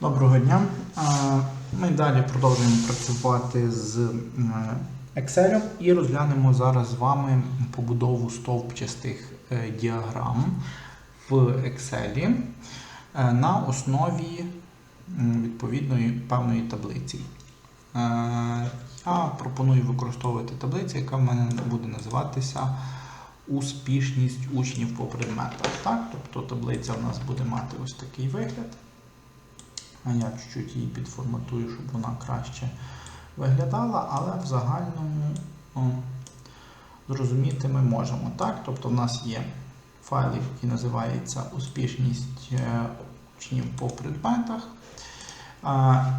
Доброго дня. Ми далі продовжуємо працювати з е, Excel і розглянемо зараз з вами побудову стовпчастих е, діаграм в Excel е, на основі відповідної певної таблиці. Я пропоную використовувати таблицю, яка в мене буде називатися Успішність учнів по предметах. Так? Тобто таблиця в нас буде мати ось такий вигляд. А я чуть-чуть її підформатую, щоб вона краще виглядала, але в загальному о, зрозуміти ми можемо. Так? Тобто в нас є файлик, який називається Успішність е, учнів по предметах.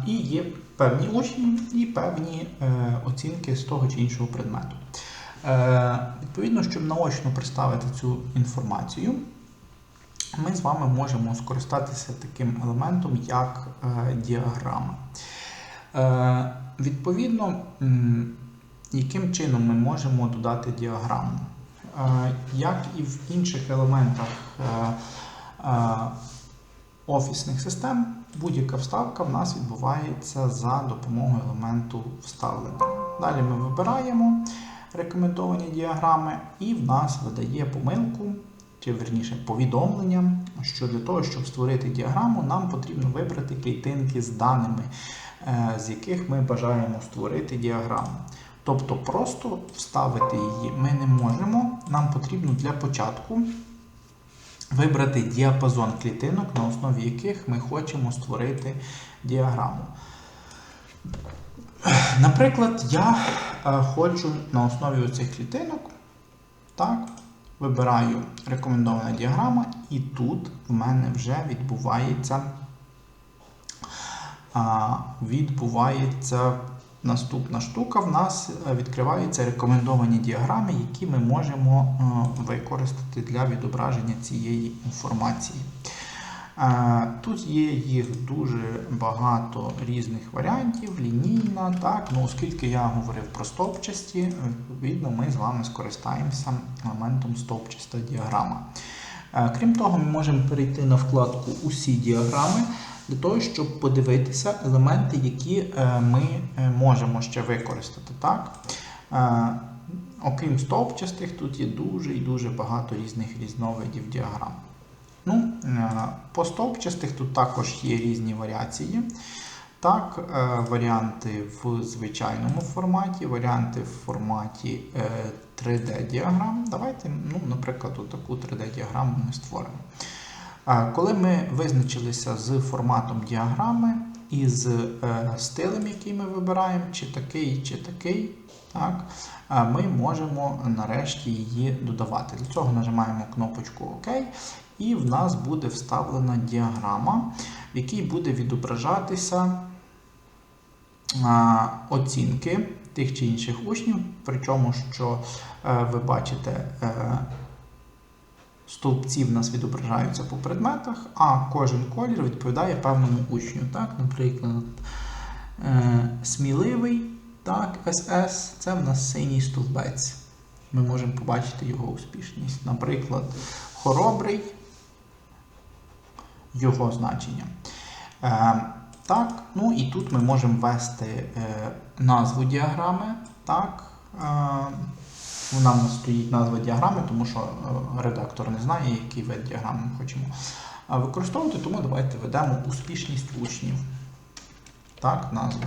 І є певні учні і певні е, оцінки з того чи іншого предмету. Е, Відповідно, щоб наочно представити цю інформацію, ми з вами можемо скористатися таким елементом, як е, діаграма. Е, відповідно, яким чином ми можемо додати діаграму? Е, як і в інших елементах офісних систем, будь-яка вставка в нас відбувається за допомогою елементу вставлення. Далі ми вибираємо рекомендовані діаграми, і в нас видає помилку, чи верніше повідомлення, що для того, щоб створити діаграму, нам потрібно вибрати клітинки з даними, е, з яких ми бажаємо створити діаграму. Тобто просто вставити її ми не можемо. Нам потрібно для початку вибрати діапазон клітинок, на основі яких ми хочемо створити діаграму. Наприклад, я е, хочу на основі цих клітинок, так, вибираю рекомендована діаграма, і тут в мене вже відбувається, відбувається наступна штука. В нас е, відкриваються рекомендовані діаграми, які ми можемо е, використати для відображення цієї інформації. Е, Тут є їх дуже багато різних варіантів, так, ну оскільки я говорив про стовпчасті, відповідно, ми з вами скористаємося елементом стовпчаста діаграма. Е, Крім того, ми можемо перейти на вкладку Усі діаграми для того, щоб подивитися елементи, які е, ми е, можемо ще використати. Так? Окрім стовпчастих, тут є дуже і дуже багато різних різновидів діаграм. Ну, по стовпчастих тут також є різні варіації. Так, е, варіанти в звичайному форматі, варіанти в форматі 3D-діаграм. Давайте, ну, наприклад, таку 3D-діаграму ми створимо. Е, Коли ми визначилися з форматом діаграми і з е, стилем, який ми вибираємо, чи такий, чи такий, так, е, ми можемо нарешті її додавати. Для цього нажимаємо кнопочку ОК, і в нас буде вставлена діаграма, в якій буде відображатися оцінки тих чи інших учнів, причому що е, ви бачите. Е, Стовпці в нас відображаються по предметах, а кожен колір відповідає певному учню. Так? Наприклад, е, сміливий, так, СС це в нас синій стовбець. Ми можемо побачити його успішність. Наприклад, хоробрий його значення. Так, ну і тут ми можемо ввести е, назву діаграми. Так, е, вона в нас стоїть назва діаграми, тому що е, редактор не знає, який вид діаграми ми хочемо е, використовувати, тому давайте введемо успішність учнів. Так, назву.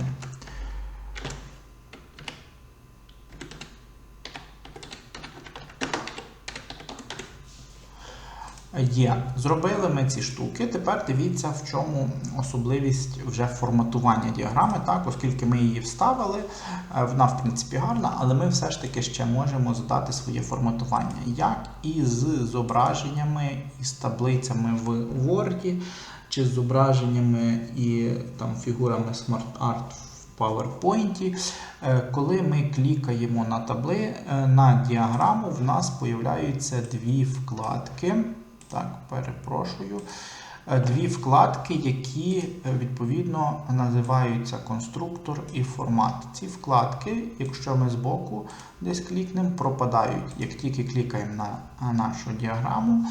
Є. Зробили ми ці штуки. Тепер дивіться, в чому особливість вже форматування діаграми, так, оскільки ми її вставили, е, вона в принципі гарна, але ми все ж таки ще можемо задати своє форматування, як і з зображеннями, і з таблицями в Word, чи з зображеннями і там фігурами Smart Art в PowerPoint. Е, Коли ми клікаємо на табли, е, на діаграму, в нас появляються дві вкладки. Так, перепрошую. Е, Дві вкладки, які е, відповідно називаються конструктор і формат. Ці вкладки, якщо ми збоку десь клікнемо, пропадають. Як тільки клікаємо на е, нашу діаграму,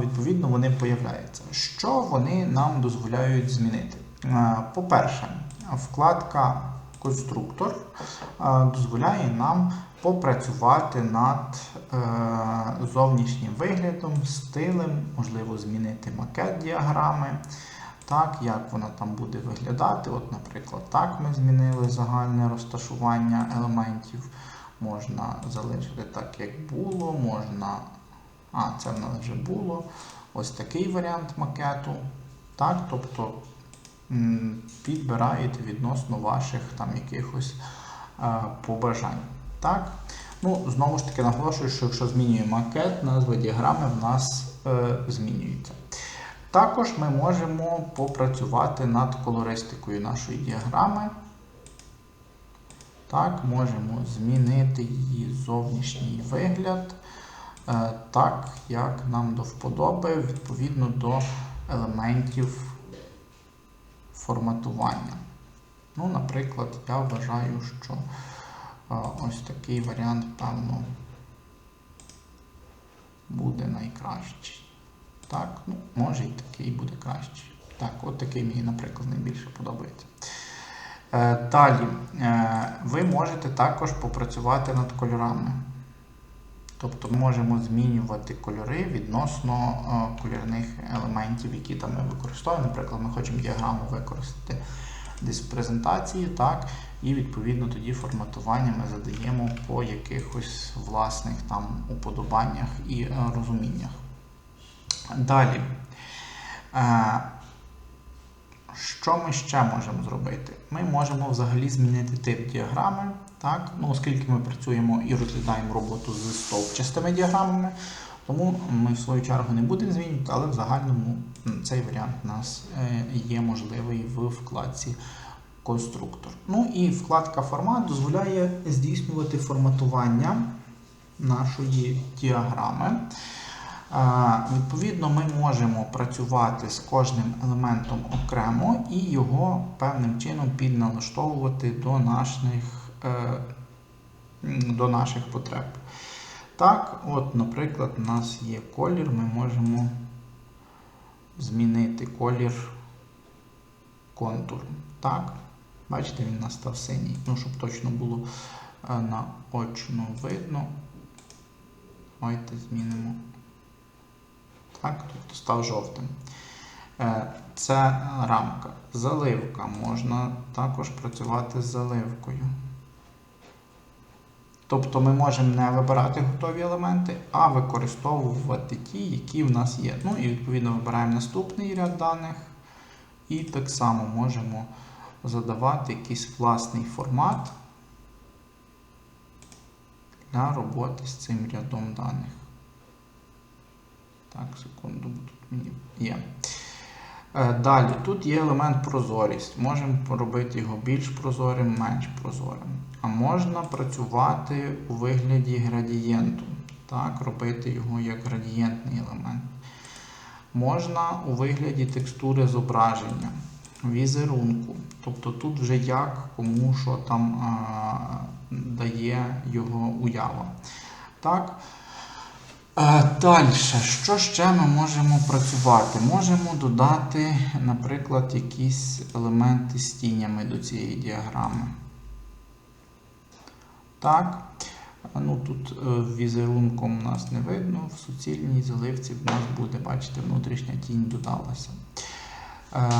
відповідно вони появляються. Що вони нам дозволяють змінити? По-перше, вкладка Конструктор дозволяє нам попрацювати над е, зовнішнім виглядом, стилем, можливо, змінити макет діаграми, так, як вона там буде виглядати. От, наприклад, так ми змінили загальне розташування елементів. Можна залишити так, як було, можна. А, це в нас вже було. Ось такий варіант макету. Так, тобто підбираєте відносно ваших там якихось е, побажань. Так? Ну, знову ж таки наголошую, що якщо змінюємо макет, назва діаграми в нас е, змінюється. Також ми можемо попрацювати над колористикою нашої діаграми. Так, можемо змінити її зовнішній вигляд е, так, як нам до вподоби, відповідно до елементів форматування. Ну, наприклад, я вважаю, що ось такий варіант, певно, буде найкращий. Так, ну, може і такий буде кращий. Так, от такий мені, наприклад, найбільше подобається. Е, Далі, е, ви можете також попрацювати над кольорами. Тобто можемо змінювати кольори відносно е, кольорних елементів, які там ми використовуємо. Наприклад, ми хочемо діаграму використати десь в презентації, так, і відповідно тоді форматування ми задаємо по якихось власних там уподобаннях і е, розуміннях. Далі. Е, що ми ще можемо зробити? Ми можемо взагалі змінити тип діаграми, так? Ну, оскільки ми працюємо і розглядаємо роботу з стовпчастими діаграмами, тому ми в свою чергу не будемо змінювати, але в загальному цей варіант у нас е, є можливий в вкладці конструктор. Ну і вкладка формат дозволяє здійснювати форматування нашої діаграми. Відповідно, ми можемо працювати з кожним елементом окремо і його певним чином підналаштовувати до наших, е, до наших потреб. Так, от, наприклад, у нас є колір, ми можемо змінити колір контуру. Так, бачите, він у нас став синій. Ну, щоб точно було е, наочно видно. Давайте змінимо. Так, тобто став жовтим. Е, Це рамка. Заливка. Можна також працювати з заливкою. Тобто ми можемо не вибирати готові елементи, а використовувати ті, які в нас є. Ну і відповідно вибираємо наступний ряд даних. І так само можемо задавати якийсь власний формат для роботи з цим рядом даних. Так, секунду, тут мені є. Е, Далі, тут є елемент прозорість. Можемо робити його більш прозорим, менш прозорим. А можна працювати у вигляді градієнту. Так, робити його як градієнтний елемент. Можна у вигляді текстури зображення, візерунку. Тобто тут вже як кому що там а, дає його уява. Так. Далі, що ще ми можемо працювати? Можемо додати, наприклад, якісь елементи з тінями до цієї діаграми. Так. Ну, Тут е, візерунком у нас не видно, в суцільній заливці в нас буде, бачите, внутрішня тінь додалася. Е,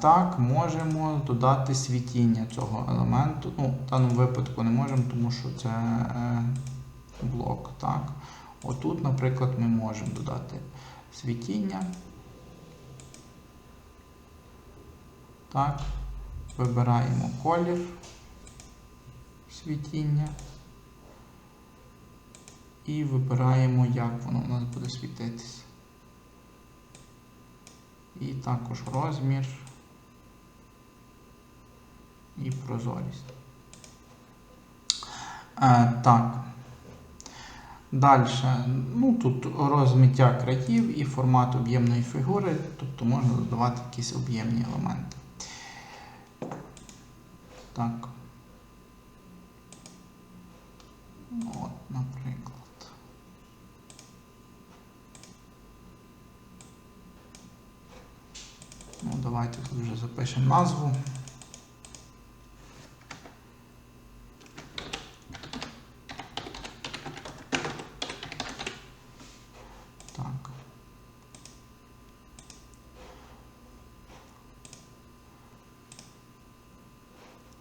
Так, можемо додати світіння цього елементу. Ну, В даному випадку не можемо, тому що це е, блок. так. Отут, наприклад, ми можемо додати світіння. Так, вибираємо колір світіння. І вибираємо, як воно у нас буде світитися. І також розмір і прозорість. Е, так. Далі, ну тут розмиття країв і формат об'ємної фігури, тобто можна додавати якісь об'ємні елементи. Так. От, наприклад. Ну. Давайте тут вже запишемо назву.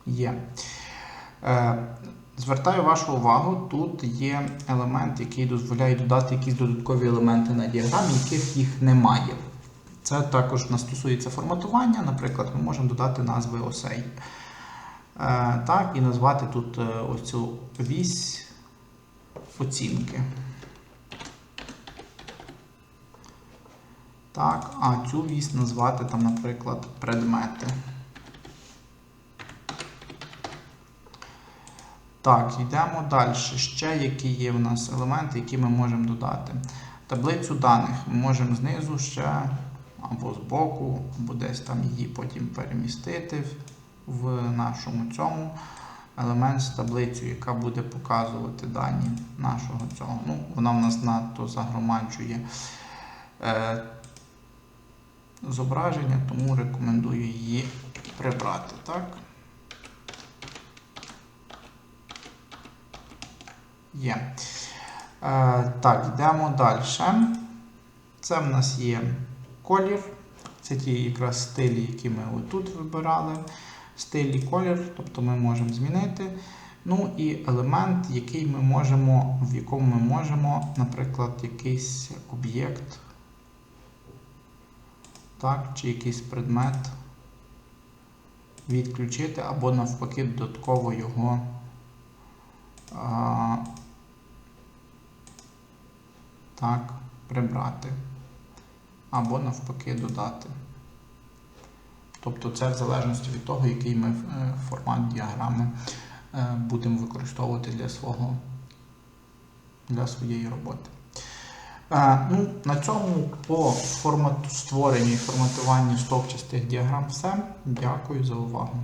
Є. Е, Звертаю вашу увагу, тут є елемент, який дозволяє додати якісь додаткові елементи на діаграмі, яких їх немає. Це також нас стосується форматування. Наприклад, ми можемо додати назви осей. Е, так, і назвати тут е, ось цю вісь оцінки. Так, а цю вісь назвати там, наприклад, предмети. Так, йдемо далі. Ще які є в нас елементи, які ми можемо додати. Таблицю даних ми можемо знизу ще або збоку, або десь там її потім перемістити в нашому цьому елемент з таблицею, яка буде показувати дані нашого цього. Ну, Вона в нас надто загромаджує е, зображення, тому рекомендую її прибрати. так? Є. Е, так, йдемо далі. Це в нас є колір. Це ті якраз стилі, які ми отут вибирали. Стиль і колір, тобто ми можемо змінити. Ну і елемент, який ми можемо, в якому ми можемо, наприклад, якийсь об'єкт, так, чи якийсь предмет відключити, або навпаки додатково його. А, так, прибрати. Або навпаки додати. Тобто це в залежності від того, який ми е, формат діаграми е, будемо використовувати для свого, для своєї роботи. Е, Ну, На цьому по формату створенню і форматуванню стовпчастих діаграм все. Дякую за увагу.